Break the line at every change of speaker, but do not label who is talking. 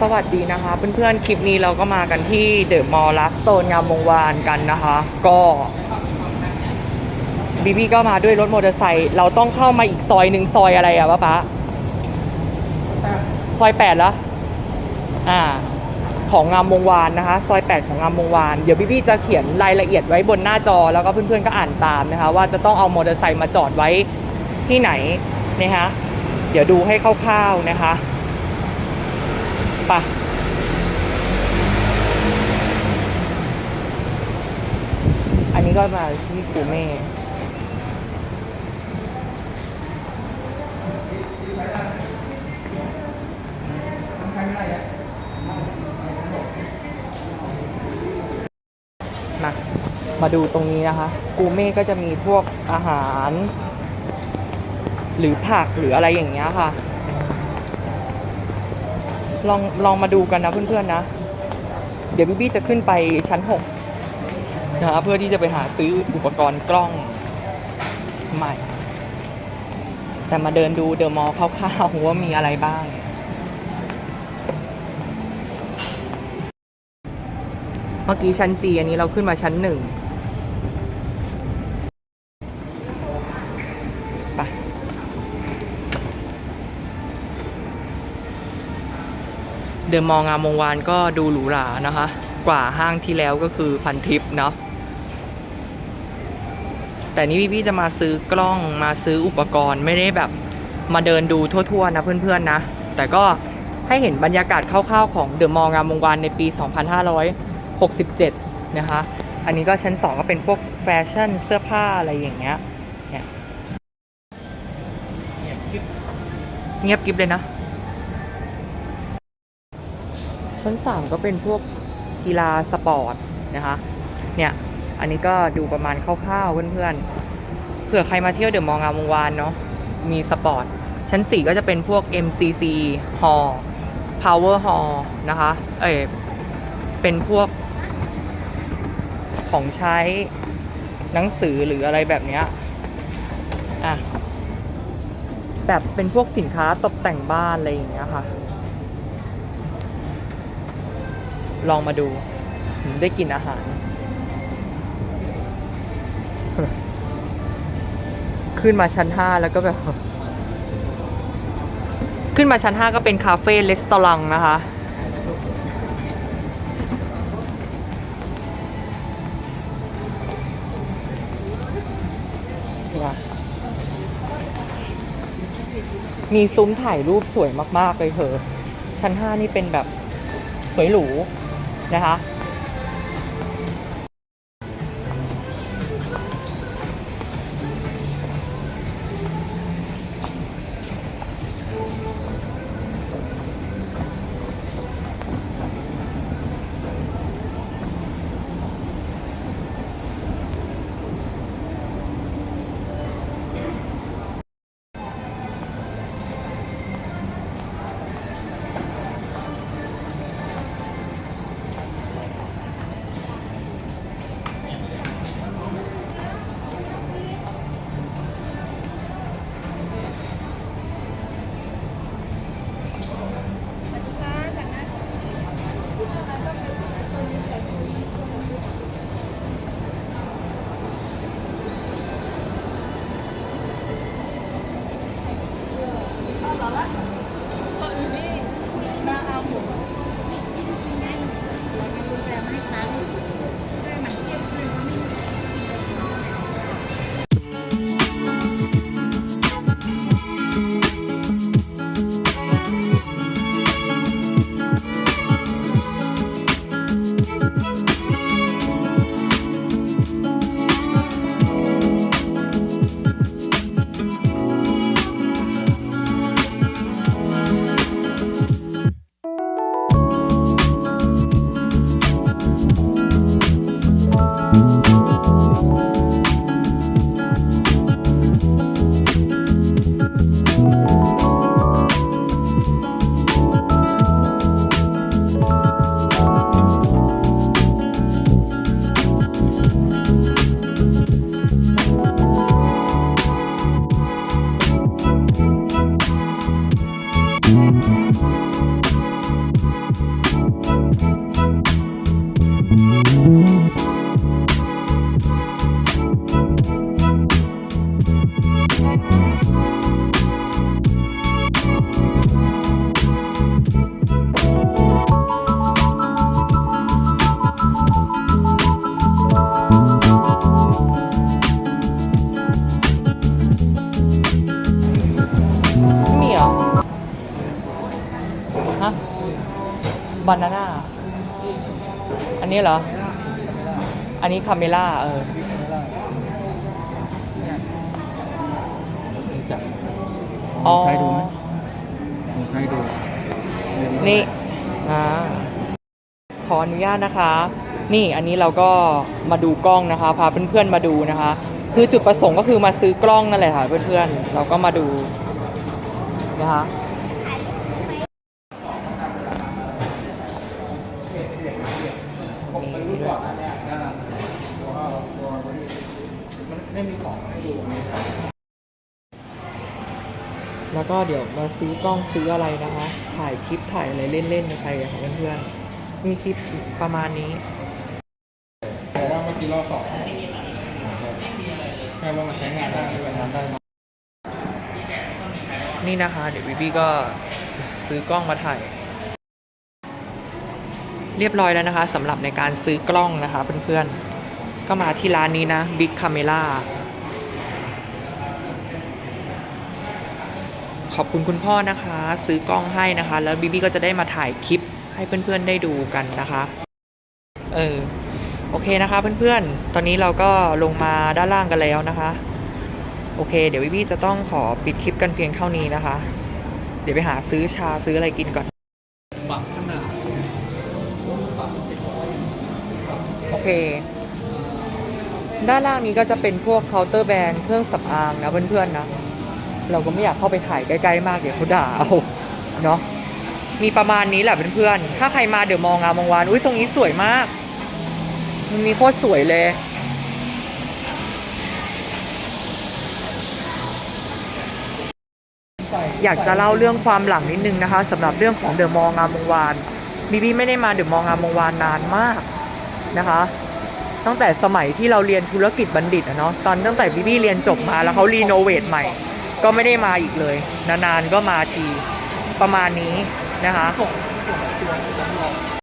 สวัสดีนะคะเพื่อนๆคลิปนี้เราก็มากันที่เดอะมอลล์ลัสโตนงามวงวานกันนะคะ ก็บีบีก็มาด้วยรถมอเตอร์ไซค์เราต้องเข้ามาอีกซอยหนึ่งซอยอะไรอะป้าป๊าซอยแปดล้วอ่า ของงามวงวานนะคะ ซอย8ของงามวงวานเดี๋ยวพี่พี่จะเขียนรายละเอียดไว้บนหน้าจอแล้วก็เพื่อนๆก็อ่านตามนะคะ ว่าจะต้องเอามอเตอร์ไซค์มาจอดไว้ที่ไหนนะคะเดี๋ยวดูให้คร่าวๆนะคะ ปะอันนี้ก็มาที่กูเม่มามาดูตรงนี้นะคะ กูเม่ก็จะมีพวกอาหาร หรือผักหรืออะไรอย่างเงี้ยค่ะ ลองลองมาดูกันนะเพื่อนๆนะ เดี๋ยวพี่บี้จะขึ้นไปชั้นหกนะคะเพื่อที่จะไปหาซื้ออุปกรณ์กล้องใหม่ แต่มาเดินดูเดอะมอลล์คร่าวๆว่ามีอะไรบ้างเมื่อกี้ชั้นจีอันนี้เราขึ้นมาชั้นหนึ่ง เดอะมองงามวงวานก็ดูหรูหรานะคะ กว่าห้างที่แล้วก็คือพันทิปเนาะแต่นี่พี่ๆจะมาซื้อกล้องมาซื้ออุปกรณ์ไม่ได้แบบมาเดินดูทั่วๆนะเพื่อนๆนะ แต่ก็ให้เห็นบรรยากาศคร่าวๆของเดอะมองงามวงวานในปี 2567 นะคะ อันนี้ก็ชั้น 2 ก็เป็นพวกแฟชั่นเสื้อผ้าอะไรอย่างเงี้ย เงียบกิบเลยนะ ชั้น 3 ก็เป็นพวกกีฬาสปอร์ตนะคะ เนี่ย อันนี้ก็ดูประมาณคร่าวๆเพื่อนๆ เผื่อใครมาเที่ยวเดอะมองงามวงวานเนาะ มีสปอร์ต ชั้น 4 ก็จะเป็นพวก MCC Hall Power Hall นะคะ เอ้ยเป็นพวกของใช้หนังสือหรืออะไรแบบเนี้ยอะ แบบเป็นพวกสินค้าตกแต่งบ้านอะไรอย่างเงี้ยค่ะ ลองมาดู ได้กินอาหาร ขึ้นมาชั้น5แล้วก็แบบ ขึ้นมาชั้น5ก็เป็นคาเฟ่レスตอรังนะคะว่ะมีซุ้มถ่ายรูปสวยมาก ๆ เลยเธอ ชั้น5นี่เป็นแบบสวยหรู นะคะ บานาน่าอันนี้เหรอ อันนี้คาเมล่าเออ
จับ
อ๋อ
ใช้ดูไหมลองใช้ดู
นี่อ่าขออนุญาตนะคะ นี่อันนี้เราก็มาดูกล้องนะคะ พาเพื่อนๆมาดูนะคะ คือจุดประสงค์ก็คือมาซื้อกล้องนั่นแหละค่ะเพื่อนๆ เราก็มาดูนะคะ นี่ด้วย
ไม่มีของให้ดู
แล้วก็เดี๋ยวมาซื้อกล้องซื้ออะไรนะคะ ถ่ายคลิปถ่ายอะไรเล่นๆไปอะค่ะเพื่อนๆมีคลิปประมาณนี้
แต่ว่าเมื่อกี้รอบสองแค่ว่ามันใช้งานได้ใช้งานได้ไหม
นี่นะคะ เดี๋ยวบีบีก็ซื้อกล้องมาถ่าย เรียบร้อยแล้วนะคะสำหรับในการซื้อกล้องนะคะเพื่อนๆ ก็มาที่ร้านนี้นะ Big Camera ขอบคุณคุณพ่อนะคะ ซื้อกล้องให้นะคะ แล้วบีบีก็จะได้มาถ่ายคลิปให้เพื่อนๆได้ดูกันนะคะ เออโอเคนะคะเพื่อนๆ ตอนนี้เราก็ลงมาด้านล่างกันแล้วนะคะ โอเค เดี๋ยววิวี่จะต้องขอปิดคลิปกันเพียงเท่านี้นะคะ เดี๋ยวไปหาซื้อชาซื้ออะไรกินก่อน โอเค ด้านล่างนี้ก็จะเป็นพวกเคาน์เตอร์แบรนด์เครื่องสำอางนะเพื่อนๆนะ เราก็ไม่อยากเข้าไปถ่ายใกล้ๆมากเดี๋ยวเขาด่าเอาเนาะมีประมาณนี้แหละเพื่อนๆ ถ้าใครมาเดี๋ยวมองงามวงวาน อุ้ยตรงนี้สวยมาก มันมีโคตรสวยเลย อยากจะเล่าเรื่องความหลังนิดนึงนะคะสำหรับเรื่องของเดอะมองงามวงวาน บีบีไม่ได้มาเดอะมองงามวงวานนานมากนะคะ ตั้งแต่สมัยที่เราเรียนธุรกิจบัณฑิตอะเนาะตอนตั้งแต่บีบีเรียนจบมาแล้วเขารีโนเวทใหม่ ก็ไม่ได้มาอีกเลย นานๆก็มาทีประมาณนี้นะคะ